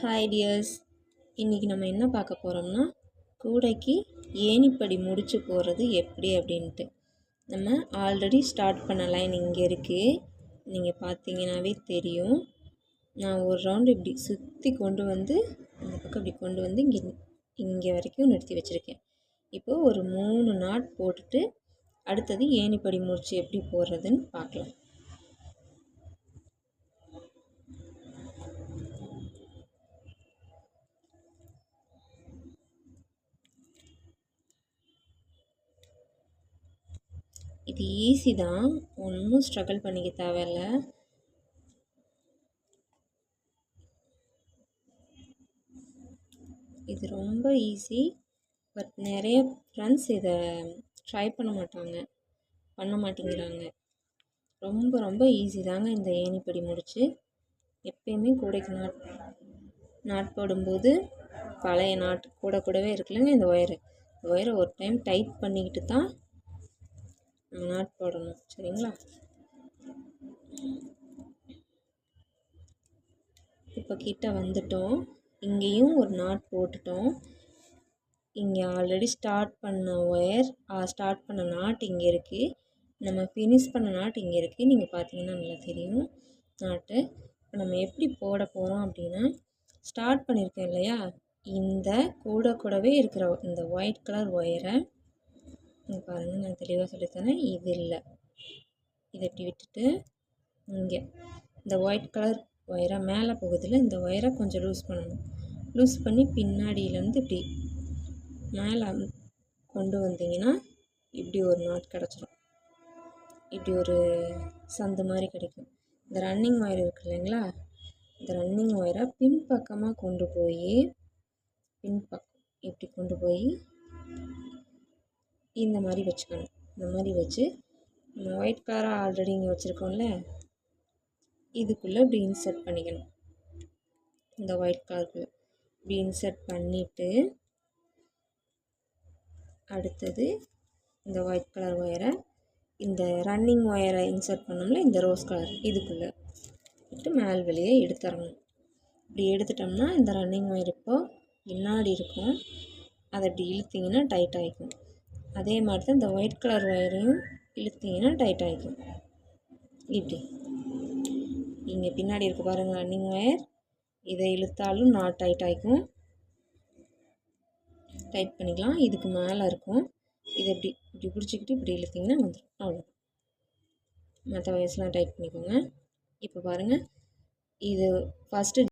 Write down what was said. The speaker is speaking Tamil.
ஹாய் டியர்ஸ் இன்றைக்கி நம்ம என்ன பார்க்க போகிறோம்னா கூடைக்கு ஏணிப்படி முடிச்சு போகிறது எப்படி அப்படின்ட்டு. நம்ம ஆல்ரெடி ஸ்டார்ட் பண்ண லைன் இங்கே இருக்குது நீங்கள் பார்த்தீங்கன்னாவே தெரியும். நான் ஒரு ரவுண்டு இப்படி சுற்றி கொண்டு வந்து அந்த பக்கம் இப்படி கொண்டு வந்து இங்கே இங்கே வரைக்கும் நிறுத்தி வச்சுருக்கேன். இப்போது ஒரு மூணு நாட் போட்டுட்டு அடுத்தது ஏணிப்படி முடிச்சு எப்படி போடுறதுன்னு பார்க்கலாம். இது ஈஸி தான். ஒன்றும் ஸ்ட்ரகிள் பண்ணிக்க தேவையில்ல. இது ரொம்ப ஈஸி பட் நிறைய ஃப்ரெண்ட்ஸ் இதை ட்ரை பண்ண மாட்டாங்க. பண்ண மாட்டேங்கிறாங்க. ரொம்ப ரொம்ப ஈஸி தாங்க இந்த ஏணிப்படி முடிச்சு. எப்பயுமே கூடைக்கு நாட் நாட் போடும்போது பழைய நாட்டு கூட கூடவே இருக்குல்லங்க இந்த ஒயரு. இந்த ஒயரை ஒரு டைம் டைட் பண்ணிக்கிட்டு தான் நாட் போடணும். சரிங்களா? இப்போ கிட்ட வந்துட்டோம். இங்கேயும் ஒரு நாட் போட்டுட்டோம். இங்கே ஆல்ரெடி ஸ்டார்ட் பண்ண ஒயர் ஸ்டார்ட் பண்ண நாட் இங்கே இருக்குது நம்ம ஃபினிஷ் பண்ண நாட் இங்கே இருக்குது நீங்கள் பார்த்தீங்கன்னா நல்லா தெரியும் நாட்டு இப்போ நம்ம எப்படி போட போகிறோம் அப்படின்னா ஸ்டார்ட் பண்ணியிருக்கோம் இல்லையா? இந்த கூட கூடவே இருக்கிற இந்த ஒயிட் கலர் ஒயரை இங்கே பாருங்கள் நான் தெளிவாக சொல்லித்தரேன். இது இல்லை. இதை இப்படி விட்டுட்டு இங்கே. இந்த ஒயிட் கலர் ஒயராக மேலே போகுதில் இந்த ஒயரை கொஞ்சம் லூஸ் பண்ணணும். லூஸ் பண்ணி பின்னாடியிலேருந்து இப்படி மேலே கொண்டு வந்தீங்கன்னா இப்படி ஒரு நாட் கிடச்சிரும். இப்படி ஒரு சந்து மாதிரி கிடைக்கும். இந்த ரன்னிங் ஒயர் இருக்கு இல்லைங்களா? இந்த ரன்னிங் ஒயரை பின்பக்கமாக கொண்டு போய் பின்பக்கம் இப்படி கொண்டு போய் இந்த மாதிரி வச்சுக்கணும். இந்த மாதிரி வச்சு நம்ம ஒயிட் கலராக ஆல்ரெடி இங்கே வச்சுருக்கோம்ல இதுக்குள்ளே இப்படி இன்சர்ட் பண்ணிக்கணும். இந்த ஒயிட் கலருக்குள்ளே இப்படி இன்சர்ட் பண்ணிவிட்டு அடுத்தது இந்த ஒயிட் கலர் ஒயரை இந்த ரன்னிங் ஒயரை இன்சர்ட் பண்ணோம்ல இந்த ரோஸ் கலர் இதுக்குள்ளே. விட்டு மேல் வெளியே எடுத்துடணும். இப்படி எடுத்துட்டோம்னா இந்த ரன்னிங் ஒயர் இப்போது பின்னாடி இருக்கும். அதை இப்படி இழுத்திங்கன்னா டைட் ஆகிக்கும் அதே மாதிரி தான் இந்த ஒயிட் கலர் ஒயரையும் இழுத்தீங்கன்னா டைட் ஆகிக்கும் இப்படி. இங்கே பின்னாடி இருக்க பாருங்கள் ரன்னிங் ஒயர் இதை இழுத்தாலும் நாட் டைட் ஆகிக்கும் டைட் பண்ணிக்கலாம். இதுக்கு மேலே இருக்கும். இதை இப்படி இப்படி பிடிச்சிக்கிட்டு இப்படி இழுத்திங்கன்னா வந்துடும் அவ்வளோ மற்ற வயசுலாம் டைட் பண்ணிக்கோங்க. இப்போ பாருங்கள் இது ஃபஸ்ட்டு